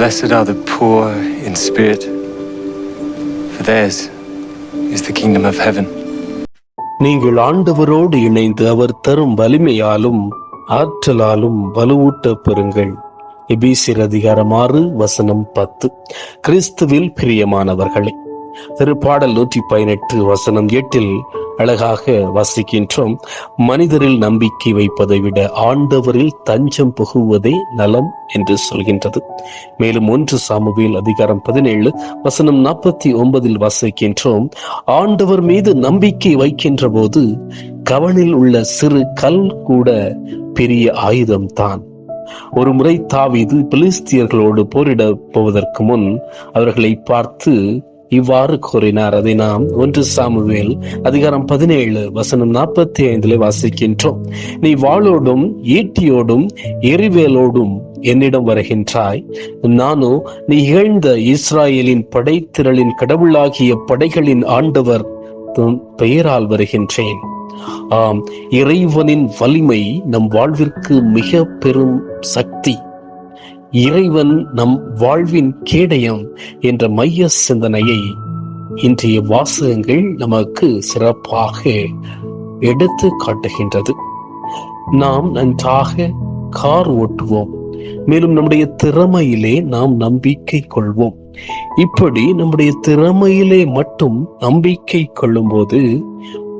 Blessed are the poor in spirit, for theirs is the kingdom of heaven. நீங்கள் ஆண்டவரோடு இணைந்து அவர் தரும் வலிமையாலும் ஆற்றலாலும் வலுவூட்ட பெறுங்கள் எபீசியர் அதிகாரம் ஆறு வசனம் பத்து கிறிஸ்துவில் பிரியமானவர்களே திருப்பாடல் நூற்றி பதினெட்டு வசனம் எட்டில் அழகாக வாசிக்கின்றோம். மனிதரில் நம்பிக்கை வைப்பதை விட ஆண்டவரில் தஞ்சம் புகுவதே நலம் என்று சொல்கின்றது. மேலும் ஒன்று சாமுவேல் அதிகாரம் பதினேழு வசனம் நாற்பத்தி ஒன்பதில் வாசிக்கின்றோம். ஆண்டவர் மீது நம்பிக்கை வைக்கின்ற போது கவனில் உள்ள சிறு கல் கூட பெரிய ஆயுதம் தான் ஒரு முறை தாவிது பிலிஸ்தியர்களோடு போரிட போவதற்கு முன் அவர்களை பார்த்து இவ்வாறு கூறினார். அதை நாம் ஒன்று சாமுவேல் அதிகாரம் பதினேழு வசனம் நாற்பத்தி ஐந்திலே வாசிக்கின்றோம். நீ வாளோடும் ஈட்டியோடும் எரிவேலோடும் என்னிடம் வருகின்றாய். நானோ நீ இகழ்ந்த இஸ்ராயலின் படைத்திரளின் கடவுளாகிய படைகளின் ஆண்டவர் பெயரால் வருகின்றேன். ஆம் இறைவனின் வலிமை நம் வாழ்விற்கு மிக பெரும் சக்தி. இறைவன் நம் வாழ்வின் கேடயம் என்ற மைய சிந்தனையை இன்றைய வாசகங்கள் நமக்கு சிறப்பாக எடுத்து காட்டுகின்றது. நாம் நன்றாக கார் ஓட்டுவோம். மேலும் நம்முடைய திறமையிலே நாம் நம்பிக்கை கொள்வோம். இப்படி நம்முடைய திறமையிலே மட்டும் நம்பிக்கை கொள்ளும்போது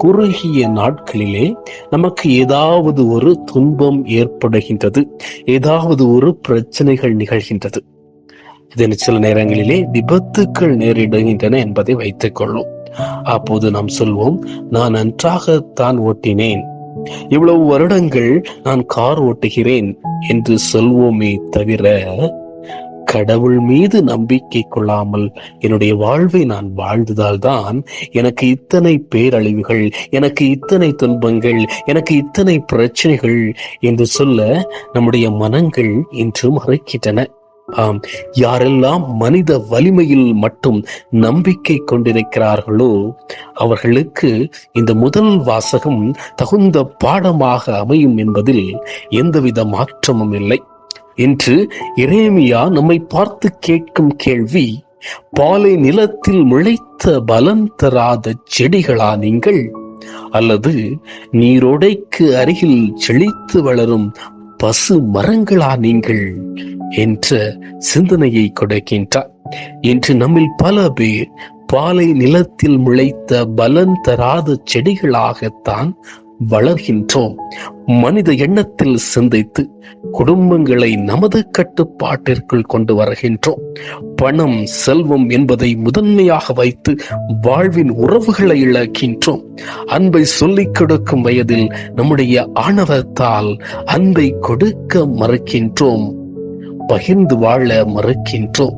குறுகிய நாட்களிலே நமக்கு ஏதாவது ஒரு துன்பம் ஏற்படுகின்றது ஏதாவது ஒரு பிரச்சனைகள் நிகழ்கின்றது. இதன் சில நேரங்களிலே விபத்துக்கள் நேரிடுகின்றன என்பதை வைத்துக் கொள்ளும். அப்போது நாம் சொல்வோம் நான் நன்றாகத்தான் ஓட்டினேன். இவ்வளவு வருடங்கள் நான் கார் ஓட்டுகிறேன் என்று சொல்வோமே தவிர கடவுள் மீது நம்பிக்கை கொள்ளாமல் என்னுடைய வாழ்வை நான் வாழ்ந்ததால் தான் எனக்கு இத்தனை பேரழிவுகள் எனக்கு இத்தனை துன்பங்கள் எனக்கு இத்தனை பிரச்சனைகள் என்று சொல்ல நம்முடைய மனங்கள் இன்று மறைக்கின்றன. ஆம் யாரெல்லாம் மனித வலிமையில் மட்டும் நம்பிக்கை கொண்டிருக்கிறார்களோ அவர்களுக்கு இந்த முதல் வாசகம் தகுந்த பாடமாக அமையும் என்பதில் எந்தவித மாற்றமும் இல்லை. என்று இரேமியா நம்மை பார்த்து கேட்கும் கேள்வி பாலை நிலத்தில் முளைத்த பலன் தராத செடிகளா நீங்கள்? அல்லது நீரோடைக்கு அருகில் செழித்து வளரும் பசு மரங்களா நீங்கள்? என்ற சிந்தனையை கொடுக்கின்றார். இன்று நம்மில் பல பேர் பாலை நிலத்தில் முளைத்த பலன் தராத செடிகளாகத்தான் வளர்கின்றோம். மனித எண்ணத்தில் சிந்தித்து குடும்பங்களை நமது கட்டுப்பாட்டிற்குள் கொண்டு வருகின்றோம். பணம் செல்வம் என்பதை முதன்மையாக வைத்து வாழ்வின் உறவுகளை இழக்கின்றோம். அன்பை சொல்லிக் கொடுக்கும் வயதில் நம்முடைய ஆணவத்தால் அன்பை கொடுக்க மறுக்கின்றோம். பகிர்ந்து வாழ மறுக்கின்றோம்.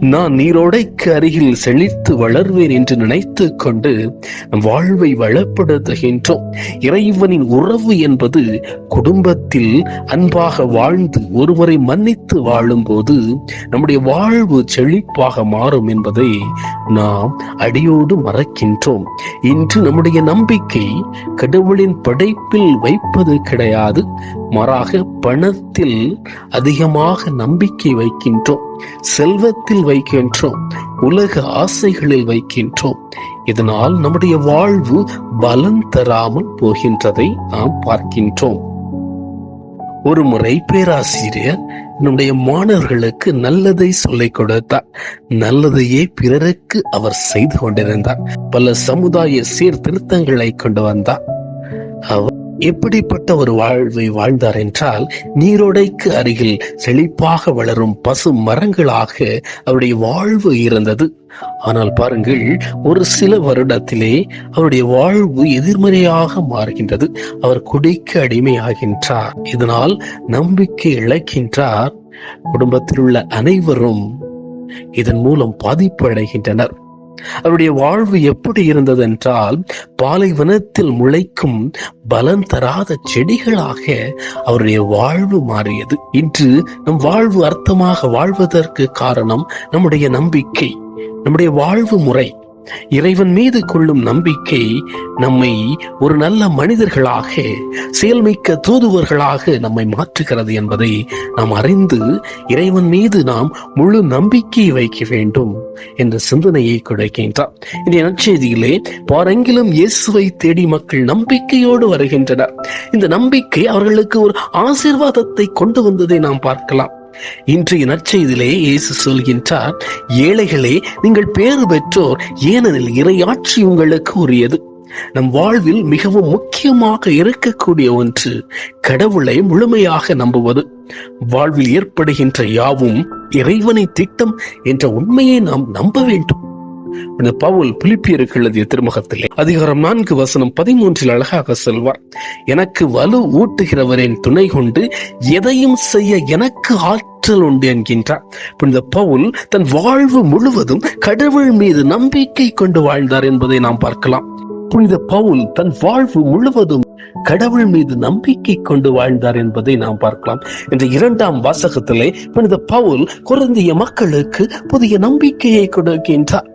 நான் நீரோடைக்கு அருகில் செழித்து வளர்வேன் என்று நினைத்து கொண்டு வாழ்வை வளப்படுத்துகின்றோம். இறைவனின் உறவு என்பது குடும்பத்தில் அன்பாக வாழ்ந்து ஒருவரை மன்னித்து வாழும் போது நம்முடைய வாழ்வு செழிப்பாக மாறும் என்பதை நாம் அடியோடு மறக்கின்றோம். இன்று நம்முடைய நம்பிக்கை கடவுளின் படைப்பில் வைப்பது கிடையாது. மாறாக பணத்தில் அதிகமாக நம்பிக்கை வைக்கின்றோம் செல்வத்தில் வைக்கின்றோம் உலக ஆசைகளில் வைக்கின்றோம். இதனால் நம்முடைய வாழ்வு பலன் தராமல் போகின்றதை நாம் பார்க்கின்றோம். ஒரு முறை பேராசிரியர் நம்முடைய மாணவர்களுக்கு நல்லதை சொல்லிக் கொடுத்தார். நல்லதையே பிறருக்கு அவர் செய்து கொண்டிருந்தார். பல சமுதாய சீர்திருத்தங்களை கொண்டு வந்தார். அவர் எப்படிப்பட்ட ஒரு வாழ்வை வாழ்ந்தார் என்றால் நீரோடைக்கு அருகில் செழிப்பாக வளரும் பசு மரங்களாக அவருடைய வாழ்வு இருந்தது. ஆனால் பாருங்கள் ஒரு சில வருடத்திலே அவருடைய வாழ்வு எதிர்மறையாக மாறுகின்றது. அவர் குடிக்கு அடிமையாகின்றார். இதனால் நம்பிக்கை இழக்கின்றார். குடும்பத்தில் உள்ள அனைவரும் இதன் மூலம் பாதிப்பு அடைகின்றனர் அவருடைய வாழ்வு எப்படி இருந்தது என்றால் பாலைவனத்தில் முளைக்கும் பலன் தராத செடிகளாக அவருடைய வாழ்வு மாறியது. இன்று நம் வாழ்வு அர்த்தமாக வாழ்வதற்கு காரணம் நம்முடைய நம்பிக்கை நம்முடைய வாழ்வு முறை. இறைவன் மீது கொள்ளும் நம்பிக்கை நம்மை ஒரு நல்ல மனிதர்களாக செயல்மிக்க தூதுவர்களாக நம்மை மாற்றுகிறது என்பதை நாம் அறிந்து இறைவன் மீது நாம் முழு நம்பிக்கை வைக்க வேண்டும் என்ற சிந்தனையை கொடுக்கின்றார். இந்த நற்செய்தியிலே பாரெங்கிலும் இயேசுவை தேடி மக்கள் நம்பிக்கையோடு வருகின்றனர். இந்த நம்பிக்கை அவர்களுக்கு ஒரு ஆசீர்வாதத்தை கொண்டு வந்ததை நாம் பார்க்கலாம். இன்றைய நற்செய்திலே இயேசு சொல்கின்றார் ஏழைகளே நீங்கள் பேறு பெற்றோர் ஏனெனில் இரையாட்சி உங்களுக்கு உரியது. நம் வாழ்வில் மிகவும் முக்கியமாக இருக்கக்கூடிய ஒன்று கடவுளை முழுமையாக நம்புவது. வாழ்வில் ஏற்படுகின்ற யாவும் இறைவனை திட்டம் என்ற உண்மையை நாம் நம்ப வேண்டும். பவுல் பிலிப்பியருக்கு எழுதிய திருமுகத்திலே அதிகாரம் நான்கு வசனம் பதிமூன்றில் அழகாக சொல்வார் எனக்கு வலு ஊட்டுகிறவரின் துணை கொண்டு எதையும் செய்ய எனக்கு ஆற்றல் உண்டு என்கின்றார். புனித பவுல் தன் வாழ்வு முழுவதும் கடவுள் மீது நம்பிக்கை கொண்டு வாழ்ந்தார் என்பதை நாம் பார்க்கலாம். புனித பவுல் தன் வாழ்வு முழுவதும் கடவுள் மீது நம்பிக்கை கொண்டு வாழ்ந்தார் என்பதை நாம் பார்க்கலாம். இந்த இரண்டாம் வாசகத்திலே புனித பவுல் குறைந்திய மக்களுக்கு புதிய நம்பிக்கையை கொடுக்கின்றார்.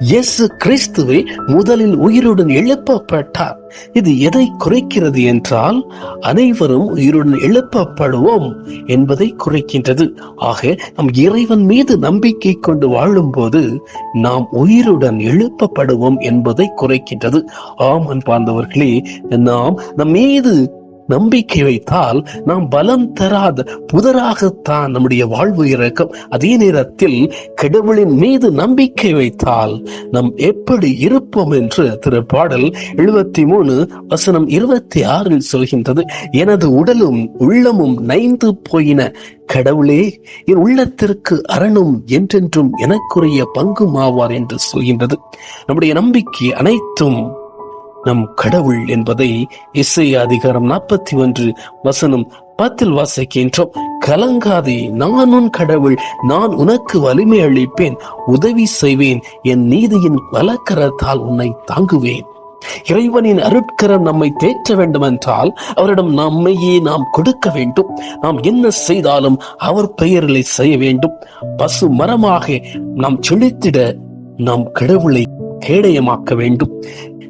இயேசு கிறிஸ்துவை முதலில் உயிருடன் எழுப்பப்பட்டார். இது எதை குறைக்கிறது என்றால் அனைவரும் உயிருடன் எழுப்பப்படுவோம் என்பதை குறைக்கின்றது. ஆக நம் இறைவன் மீது நம்பிக்கை கொண்டு வாழும்போது நாம் உயிருடன் எழுப்பப்படுவோம் என்பதை குறைக்கின்றது. ஆம் அன்பார்ந்தவர்களே நாம் நம் மீது நம்பிக்கை வைத்தால் நாம் பலம் தராத புதராகத்தான் நம்முடைய வாழ்வு இருக்கும் அதே நேரத்தில் கடவுளின் மீது நம்பிக்கை வைத்தால் நாம் எப்படி இருப்போம் என்று திரு பாடல் எழுபத்தி மூணு வசனம் இருபத்தி ஆறில் சொல்கின்றது. எனது உடலும் உள்ளமும் நைந்து போயின. கடவுளே என் உள்ளத்திற்கு அரணும் என்றென்றும் எனக்குரிய பங்கும் ஆவார் என்று சொல்கின்றது. நம்முடைய நம்பிக்கை அனைத்தும் நம் கடவுள் என்பதை இசை அதிகாரம் நாற்பத்தி ஒன்று வசனம் பத்தில் வாசிக்கின்றோம். கலங்காதே நான் உன் கடவுள் நான் உனக்கு வலிமை அளிப்பேன் உதவி செய்வேன் என் நீதியின் வலக்கரத்தால் உன்னை தாங்குவேன். இறைவனின் அருட்கரம் நம்மை தேற்ற வேண்டும் என்றால் அவரிடம் நம்மையே நாம் கொடுக்க வேண்டும். நாம் என்ன செய்தாலும் அவர் பெயரிலே செய்ய வேண்டும். பசு மரமாக நாம் செழித்திட நாம் கடவுளை கேடயமாக்க வேண்டும்.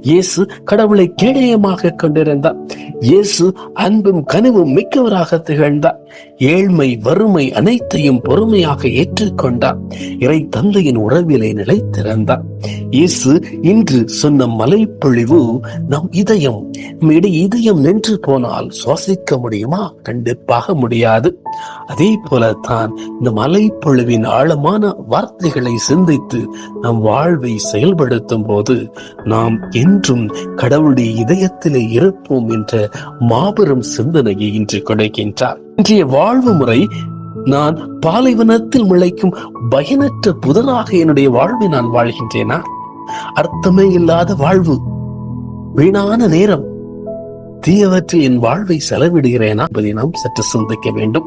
இயேசு கடவுளை கேடயமாக கொண்டிருந்தார். இயேசு அன்பும் கனிவும் மிக்கவராக திகழ்ந்தார் ஏழ்மை வறுமை அனைத்தையும் பொறுமையாக ஏற்றுக்கொண்டார். இறை தந்தையின் உறவிலே நிலைத்திறந்தார் இயேசு இன்று சொன்ன மலைப்பொழிவு நம் இதயம் நம்மிடையே இதயம் நின்று போனால் சுவாசிக்க முடியுமா? கண்டிப்பாக முடியாது. அதே போலத்தான் இந்த மலைப்பொழிவின் ஆழமான வார்த்தைகளை சிந்தித்து நம் வாழ்வை செயல்படுத்தும் போது நாம் என்றும் கடவுளுடைய இதயத்திலே இருப்போம் என்ற மாபெரும் சிந்தனையை இன்று கொடுக்கின்றார். இன்றைய வாழ்வு முறை நான் பாலைவனத்தில் முளைக்கும் பயனற்ற புதராக என்னுடைய வாழ்வை நான் வாழ்கின்றேனா? அர்த்தமே இல்லாத வாழ்வு. வீணான நேரம். தீயவற்றில் என் வாழ்வை செலவிடுகிறேனா என்பதை நாம் சற்று சிந்திக்க வேண்டும்.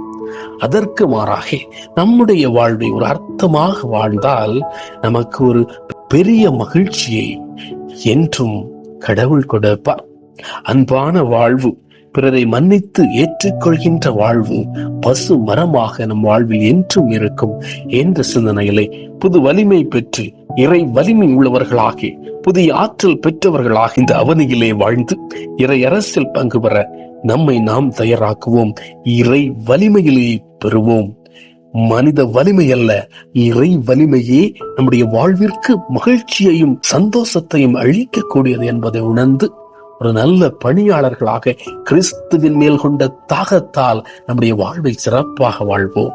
அதற்கு மாறாக நம்முடைய வாழ்வை ஒரு அர்த்தமாக வாழ்ந்தால் நமக்கு ஒரு பெரிய மகிழ்ச்சியை என்றும் கடவுள் கொடுப்பார். அன்பான வாழ்வு பிறரை மன்னித்து ஏற்றுக்கொள்கின்ற வாழ்வு பசு மரமாக நம் வாழ்வில் என்றும் இருக்கும் என்ற சிந்தனையிலே புது வலிமை பெற்று இறை வலிமை உள்ளவர்களாகி புதிய ஆற்றல் பெற்றவர்களாக இந்த அவனியிலே வாழ்ந்து இறை அரசில் பங்கு பெற நம்மை நாம் தயாராக்குவோம். இறை வலிமையிலே பெறுவோம். மனித வலிமை அல்ல இறை வலிமையே நம்முடைய வாழ்விற்கு மகிழ்ச்சியையும் சந்தோஷத்தையும் அழிக்கக்கூடியது என்பதை உணர்ந்து ஒரு நல்ல பணியாளர்களாக கிறிஸ்துவின் மேல் கொண்ட தாகத்தால் நம்முடைய வாழ்வை சிறப்பாக வாழ்வோம்.